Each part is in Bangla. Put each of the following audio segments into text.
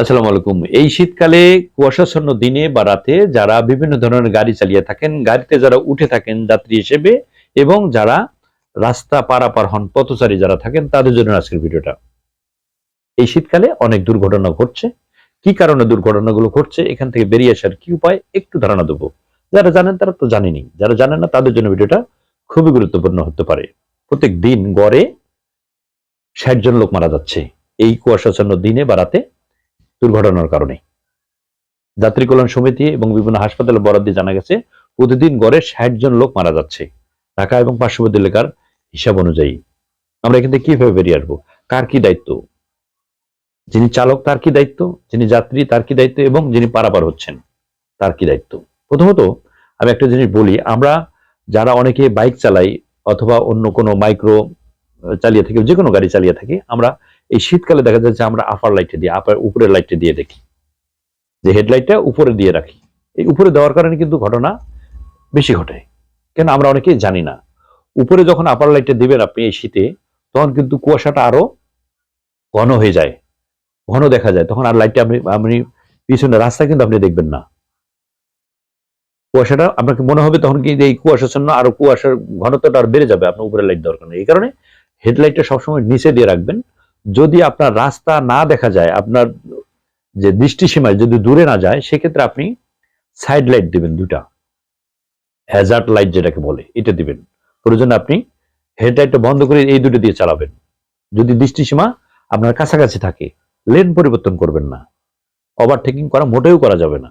আসসালামু আলাইকুম। এই শীতকালে কুয়াশাচ্ছন্ন দিনে বা রাতে যারা বিভিন্ন ধরনের গাড়ি চালিয়ে থাকেন, গাড়িতে যারা উঠে থাকেন, যাত্রী হিসেবে এবং যারা রাস্তা পারাপার হন, পথচারী যারা থাকেন, তাদের জন্য আজকের ভিডিওটা। এই শীতকালে অনেক দুর্ঘটনা ঘটছে। কি কারণে দুর্ঘটনাগুলো ঘটছে, এখান থেকে বেরিয়ে আসার কি উপায়, একটু ধারণা দেবো। যারা জানেন তারা তো জানেনি যারা জানেন না, তাদের জন্য ভিডিওটা খুবই গুরুত্বপূর্ণ হতে পারে। প্রত্যেক দিন গড়ে ষাট জন লোক মারা যাচ্ছে। এই কুয়াশাচ্ছন্ন দিনে বা রাতে দুর্ঘটনার কারণে। যাত্রী কল্যাণ সমিতি এবং বিভিন্ন হাসপাতালে বরাদ দিয়ে জানা গেছে, প্রতিদিন গড়ে ষাট জন লোক মারা যাচ্ছে। ঢাকা এবং পার্শ্ববর্তী এলাকার হিসাব অনুযায়ী। আমরা এখান থেকে কীভাবে বেরিয়ে আসব? কার কি দায়িত্ব? যিনি চালক, তার কি দায়িত্ব? যিনি যাত্রী, তার কি দায়িত্ব? এবং যিনি পারাপার হচ্ছেন, তার কি দায়িত্ব? প্রথমত, আমি একটা জিনিস বলি, আমরা যারা অনেকে বাইক চালাই অথবা অন্য কোনো মাইক্রো চালিয়ে থাকি যে কোনো গাড়ি চালিয়ে থাকি, আমরা এই শীতকালে দেখা যাচ্ছে আমরা আপার লাইটে দিয়ে আপার উপরের লাইটে দিয়ে দেখি। যে হেডলাইটটা উপরে দিয়ে রাখি। এই উপরে দেওয়ার কারণে কিন্তু ঘটনা বেশি ঘটে। কেন আমরা অনেকেই জানি না। উপরে যখন আপার লাইটে দিবেন আপনি এই শীতে, তখন কিন্তু কুয়াশাটা আরও ঘন হয়ে যায়। ঘন দেখা যায়। তখন আর লাইটটা আপনি আপনি পিছনে রাস্তা কিন্তু আপনি দেখবেন না। কুয়াশাটা আপনাকে মনে হবে তখন কি এই কুয়াশাচ্ছন্ন আরও কুয়াশার ঘনত্বটা আর বেড়ে যাবে। আপনার উপরে লাইট দরকার নেই এই কারণে হেডলাইটটা সবসময় নিচে দিয়ে রাখবেন। যদি আপনার রাস্তা না দেখা যায়, আপনার যে দৃষ্টিসীমায় যদি দূরে না যায়, সেক্ষেত্রে আপনি সাইড লাইট দিবেন দুটা হ্যাজার্ড লাইট যেটাকে বলে, এটা দিবেন। প্রয়োজনে আপনি হেডলাইটটা বন্ধ করে এই দুটো দিয়ে চালাবেন। যদি দৃষ্টিসীমা আপনার কাছাকাছি থাকে লেন পরিবর্তন করবেন না। ওভারটেকিং করা মোটেও করা যাবে না।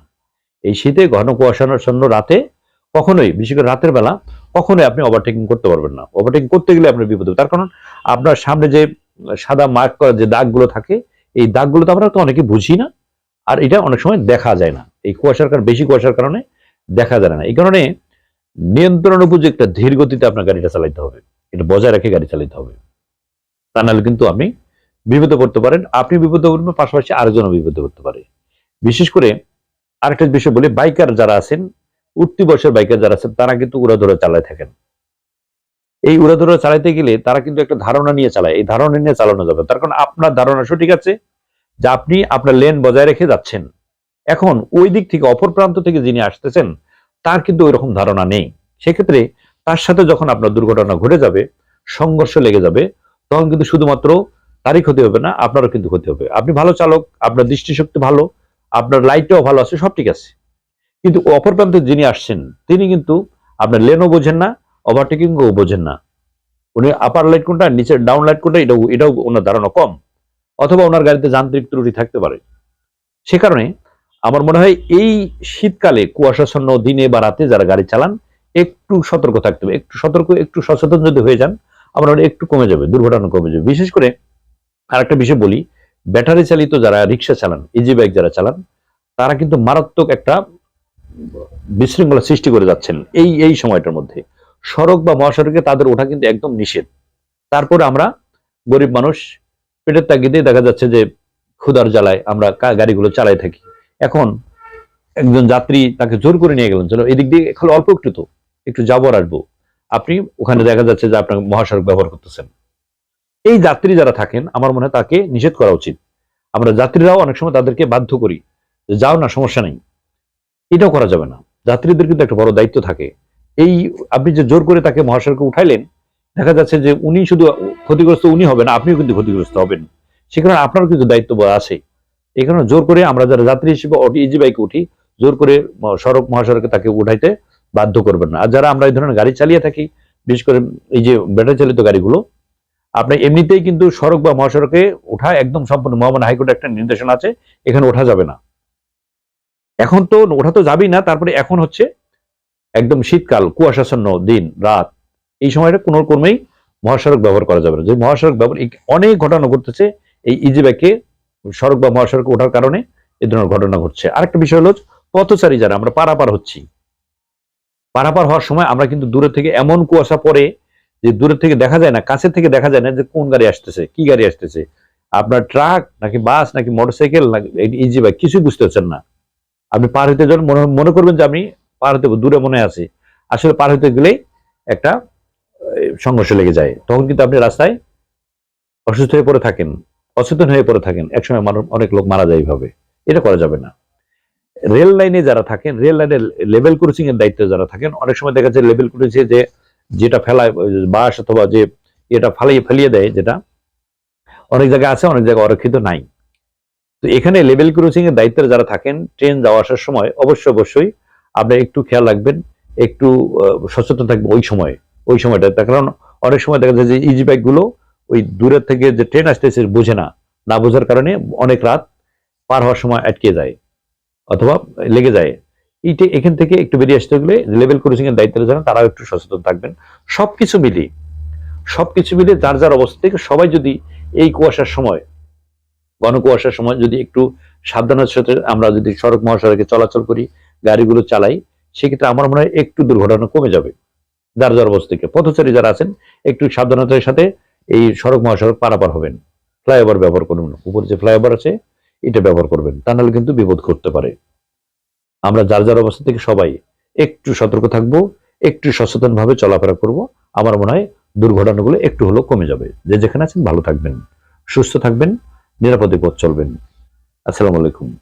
এই শীতে ঘন কুয়াশাচ্ছন্ন রাতে কখনোই, বিশেষ করে রাতের বেলা, কখনোই আপনি ওভারটেকিং করতে পারবেন না। ওভারটেকিং করতে গেলে আপনার বিপদ। তার কারণ, আপনার সামনে যে সাদা মার্ক করা যে দাগগুলো থাকে, এই দাগগুলো তো আমরা তো অনেকে বুঝি না, আর এটা অনেক সময় দেখা যায় না। এই কুয়াশার কারণে, বেশি কুয়াশার কারণে দেখা যায় না। এই কারণে নিয়ন্ত্রণ উপযোগী একটা ধীর গতিতে আপনার গাড়িটা চালাইতে হবে। এটা বজায় রেখে গাড়ি চালাতে হবে। তা নাহলে কিন্তু আপনি বিপদে পড়তে পারেন। আপনি বিপদে পড়বেন, পাশাপাশি আরেকজনও বিপদে পড়তে পারে। বিশেষ করে আরেকটা বিষয় বলি, বাইকার যারা আছেন, উঠতি বয়সের বাইকার যারা আছেন, তারা কিন্তু উড়াধরে চালায় থাকেন। এই উড়াধুরা চালাইতে গেলে তারা কিন্তু একটা ধারণা নিয়ে চালায়। এই ধারণা নিয়ে চালানো যাবে। তার কারণ আপনার ধারণা সঠিক আছে যে আপনি আপনার লেন বজায় রেখে যাচ্ছেন। এখন ওই দিক থেকে অপর প্রান্ত থেকে যিনি আসতেছেন, তার কিন্তু ওই রকম ধারণা নেই। সেক্ষেত্রে তার সাথে যখন আপনার দুর্ঘটনা ঘটে যাবে, সংঘর্ষ লেগে যাবে, তখন কিন্তু শুধুমাত্র তারই ক্ষতি হবে না, আপনারও কিন্তু ক্ষতি হবে। আপনি ভালো চালক, আপনার দৃষ্টিশক্তি ভালো, আপনার লাইটটাও ভালো আছে, সব ঠিক আছে। কিন্তু অপর প্রান্তে যিনি আসছেন, তিনি কিন্তু আপনার লেনও বোঝেন না ওভারটেকিংও বোঝেন না। উনি আপার লাইট কোনটা, নিচের ডাউন লাইট কোনটা, এটাও এটাও ওনার ধারণা কম। অথবা ওনার গাড়িতে যান্ত্রিক ত্রুটি থাকতে পারে। সে কারণে আমার মনে হয় এই শীতকালে, কুয়াশাচ্ছন্ন দিনে বা রাতে যারা গাড়ি চালান, একটু সতর্ক থাকতে হবে। একটু সতর্ক, একটু সচেতন যদি হয়ে যান, আমার মনে একটু কমে যাবে, দুর্ঘটনা কমে যাবে। বিশেষ করে আরেকটা বিষয় বলি, ব্যাটারি চালিত যারা রিক্সা চালান ইজি বাইক যারা চালান, তারা কিন্তু মারাত্মক একটা বিশৃঙ্খলা সৃষ্টি করে যাচ্ছেন এই এই সময়টার মধ্যে। সড়ক বা মহাসড়কে তাদের ওঠা কিন্তু একদম নিষেধ। তারপরে আমরা গরিব মানুষ, পেটের তাগিদে দেখা যাচ্ছে যে ক্ষুধার জ্বালায় আমরা গাড়িগুলো চালাই থাকি। এখন একজন যাত্রী তাকে জোর করে নিয়ে গেলেন, চলো এদিক দিয়ে খালি অল্প একটু তো, একটু যাব আর আসব। আপনি ওখানে দেখা যাচ্ছে যে আপনার মহাসড়ক ব্যবহার করতেছেন। এই যাত্রী যারা থাকেন, আমার মনে হয় তাকে নিষেধ করা উচিত। আমরা যাত্রীরাও অনেক সময় তাদেরকে বাধ্য করি যাও না, সমস্যা নেই। এটাও করা যাবে না। যাত্রীদের কিন্তু একটা বড় দায়িত্ব থাকে। এই আপনি যে জোর করে তাকে মহাসড়কে উঠাইলেন, দেখা যাচ্ছে যে উনি শুধু ক্ষতিগ্রস্ত উনি হবেন, আপনিও কিন্তু ক্ষতিগ্রস্ত হবেন। সেখানে আপনারও কিন্তু দায়িত্ব আছে। এই কারণে জোর করে আমরা যারা যাত্রী হিসেবে ইজি বাইকে উঠি, জোর করে সড়ক মহাসড়কে তাকে উঠাইতে বাধ্য করবেন না। আর যারা আমরা এই ধরনের গাড়ি চালিয়ে থাকি, বিশেষ করে এই যে ব্যাটারি চালিত গাড়িগুলো আপনার এমনিতেই কিন্তু সড়ক বা মহাসড়কে ওঠা একদম সম্পূর্ণ মহামান হাইকোর্টের একটা নির্দেশনা আছে, এখানে ওঠা যাবে না। এখন তো ওঠা তো যাবেই না, তারপরে এখন হচ্ছে একদম শীতকাল, কুয়াশাচ্ছন্ন দিন, রাত, এই সময়টা কোনো ক্রমেই মহাসড়ক ব্যবহার করা যাবে না। যে মহাসড়ক ব্যবহার অনেক ঘটনা ঘটতেছে, এই ইজি ব্যাকে সড়ক বা মহাসড়কে ওঠার কারণে এই ধরনের ঘটনা ঘটছে। আরেকটা বিষয় হলো পথচারী যারা, আমরা পারাপার হচ্ছি। পারাপার হওয়ার সময় আমরা কিন্তু দূরে থেকে এমন কুয়াশা পড়ে যে দূরে থেকে দেখা যায় না, কাছে থেকে দেখা যায় না যে কোন গাড়ি আসতেছে, কি গাড়ি আসতেছে। আপনার ট্রাক নাকি বাস নাকি মোটরসাইকেল নাকি ইজি কিছুই বুঝতে পারছেন না। আপনি পার হইতে যখন মনে মনে করবেন যে আমি পার হতে দূরে মনে আছে, আসলে পার হতে গেলেই একটা সংঘর্ষ লেগে যায়। তখন কিন্তু আপনি রাস্তায় অসুস্থ হয়ে পড়ে থাকেন, অচেতন হয়ে পড়ে থাকেন, একসময় মানুষ অনেক লোক মারা যায় এইভাবে। এটা করা যাবে না। রেল লাইনে যারা থাকেন, রেল লাইনে লেভেল ক্রসিং এর দায়িত্বে যারা থাকেন, অনেক সময় দেখা যায় লেভেল ক্রসিং যে, যেটা ফেলায় বাস অথবা যে এটা ফালিয়ে, ফেলিয়ে দেয়, যেটা অনেক জায়গায় আছে, অনেক জায়গায় অরক্ষিত নাই। তো এখানে লেভেল ক্রসিং এর দায়িত্বে যারা থাকেন, ট্রেন যাওয়া আসার সময় অবশ্যই অবশ্যই আপনি একটু খেয়াল রাখবেন, একটু সচেতন থাকবেন ওই সময়, ওই সময়টা তার কারণ অনেক সময় দেখা যায় যে ইজি বাইকগুলো, ওই দূরের থেকে যে ট্রেন আসতেছে বোঝে না। না বোঝার কারণে অনেক রাত পার হওয়ার সময় আটকে যায় অথবা লেগে যায়। এইটা এখান থেকে একটু বেরিয়ে আসতে গেলে লেভেল ক্রসিং এর দায়িত্বে যারা, তারাও একটু সচেতন থাকবেন। সবকিছু মিলিয়ে সবকিছু মিলিয়ে যার যার অবস্থা থেকে সবাই যদি এই কুয়াশার সময়, ঘন কুয়াশার সময় যদি একটু সাবধানের সাথে আমরা যদি সড়ক মহাসড়কে চলাচল করি, গাড়িগুলো চালাই, সেক্ষেত্রে আমার মনে হয় একটু দুর্ঘটনা কমে যাবে। যার যার থেকে। পথচারী যারা আছেন, একটু সাবধানতার সাথে এই সড়ক মহাসড়ক পারাপার হবেন। ফ্লাইওভার ব্যবহার করবেন উপরে যে ফ্লাইওভার আছে, এটা ব্যবহার করবেন। তা নাহলে কিন্তু বিপদ ঘটতে পারে। আমরা যার যার অবস্থা থেকে সবাই একটু সতর্ক থাকব, একটু সচেতন ভাবে চলাফেরা করব। আমার মনে হয় দুর্ঘটনাগুলো একটু হলেও কমে যাবে। যে যেখানে আছেন, ভালো থাকবেন। সুস্থ থাকবেন, নিরাপদে পথ চলবেন। আসসালামু আলাইকুম।